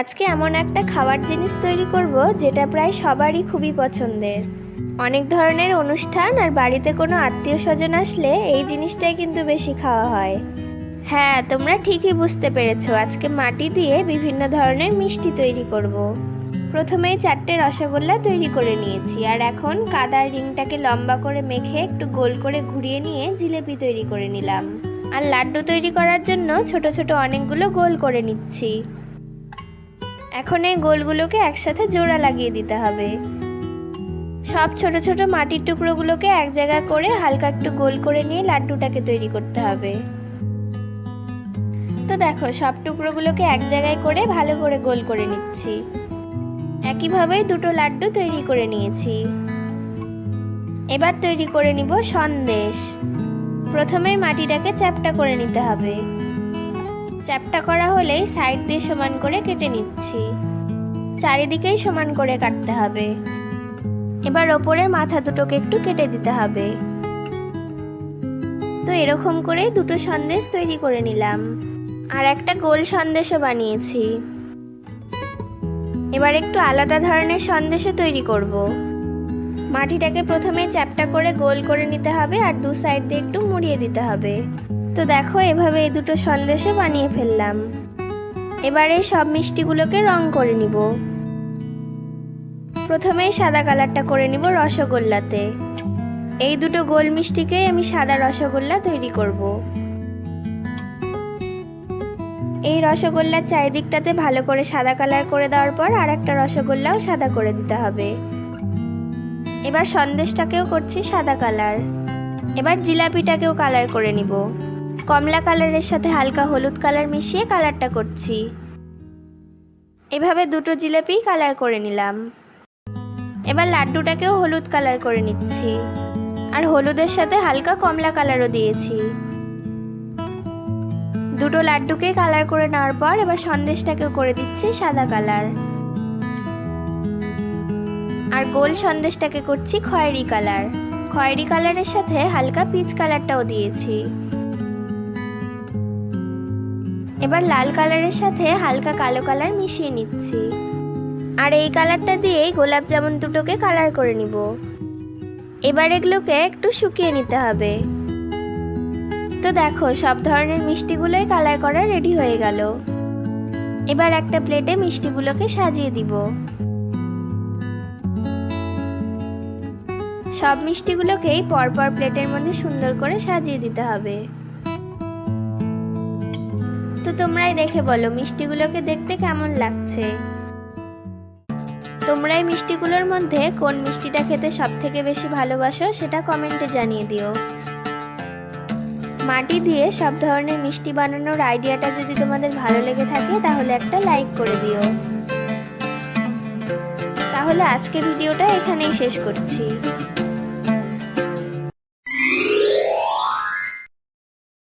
আজকে এমন একটা খাবার জিনিস তৈরি করব যেটা প্রায় সবারই খুবই পছন্দের। অনেক ধরনের অনুষ্ঠান আর বাড়িতে কোনো আত্মীয় স্বজন আসলে এই জিনিসটাই কিন্তু বেশি খাওয়া হয়। হ্যাঁ তোমরা ঠিকই বুঝতে পেরেছ, আজকে মাটি দিয়ে বিভিন্ন ধরনের মিষ্টি তৈরি করব। প্রথমেই চারটে রসগোল্লা তৈরি করে নিয়েছি আর এখন কাদার রিংটাকে লম্বা করে মেখে একটু গোল করে ঘুরিয়ে নিয়ে জিলেপি তৈরি করে নিলাম। আর লাড্ডু তৈরি করার জন্য ছোট ছোট অনেকগুলো গোল করে নিচ্ছি। এখন এই গোলগুলোকে একসাথে জোড়া লাগিয়ে দিতে হবে। সব ছোট ছোট মাটির টুকরোগুলোকে এক জায়গায় করে হালকা একটু গোল করে নিয়ে লাড্ডুটাকে তৈরি করতে হবে। তো দেখো, সব টুকরোগুলোকে এক জায়গায় করে ভালো করে গোল করে নিচ্ছি। একইভাবেই দুটো লাড্ডু তৈরি করে নিয়েছি। এবার তৈরি করে নিব সন্দেশ। প্রথমে মাটিটাকে চ্যাপটা করে নিতে হবে। চ্যাপটা করা হলেই সাইড দিয়ে সমান করে কেটে নিচ্ছি। চারিদিকেই সমান করে কাটতে হবে। এবার ওপরের মাথা দুটোকে একটু কেটে দিতে হবে। তো এরকম করে দুটো সন্দেশ তৈরি করে নিলাম। আর একটা গোল সন্দেশও বানিয়েছি। এবার একটু আলাদা ধরনের সন্দেশও তৈরি করব। মাটিটাকে প্রথমে চ্যাপটা করে গোল করে নিতে হবে আর দু সাইড দিয়ে একটু মুড়িয়ে দিতে হবে। তো দেখো, এভাবে এই দুটো সন্দেশও বানিয়ে ফেললাম। এবার সব মিষ্টিগুলোকে রং করে নিব। প্রথমেই সাদা কালারটা করে নিব রসগোল্লাতে। এই দুটো গোল মিষ্টিকেই আমি সাদা রসগোল্লা তৈরি করব। এই রসগোল্লার চারিদিকটাতে ভালো করে সাদা কালার করে দেওয়ার পর আর একটা রসগোল্লাও সাদা করে দিতে হবে। এবার সন্দেশটাকেও করছি সাদা কালার। এবার জিলাপিটাকেও কালার করে নিব। কমলা কালারের সাথে হালকা হলুদ কালার মিশিয়ে কালারটা করছি। এভাবে দুটো জিলাপি কালার করে নিলাম। এবার লাড্ডুটাকেও হলুদ কালার করে নিচ্ছি। আর হলুদের সাথে হালকা কমলা কালারও দিয়েছি। দুটো লাড্ডুকে কালার করে নেওয়ার পর এবার সন্দেশটাকেও করে দিচ্ছি সাদা কালার। আর গোল সন্দেশটাকে করছি খয়েরি কালার। খয়েরি কালারের সাথে হালকা পিচ কালারটাও দিয়েছি। এবার লাল কালারের সাথে হালকা কালো কালার মিশিয়ে নিচ্ছি। আর এই কালারটা দিয়েই গোলাপ জামুন দুটোকে কালার করে নিব। এবার এগুলোকে একটু শুকিয়ে নিতে হবে। তো দেখো, সব ধরনের মিষ্টিগুলোই কালার করা রেডি হয়ে গেল। এবার একটা প্লেটে মিষ্টিগুলোকে সাজিয়ে দিব। সব মিষ্টিগুলোকেই পরপর প্লেটের মধ্যে সুন্দর করে সাজিয়ে দিতে হবে। তো তোমরাই দেখে বলো মিষ্টিগুলোকে দেখতে কেমন লাগছে। তোমরা এই মিষ্টিগুলোর মধ্যে কোন মিষ্টিটা খেতে সব থেকে বেশি ভালোবাসো সেটা কমেন্টে জানিয়ে দিও। মাটি দিয়ে সব ধরনের মিষ্টি বানানোর আইডিয়াটা যদি তোমাদের ভালো লেগে থাকে তাহলে একটা লাইক করে দিও। তাহলে আজকে ভিডিওটা এখানেই শেষ করছি।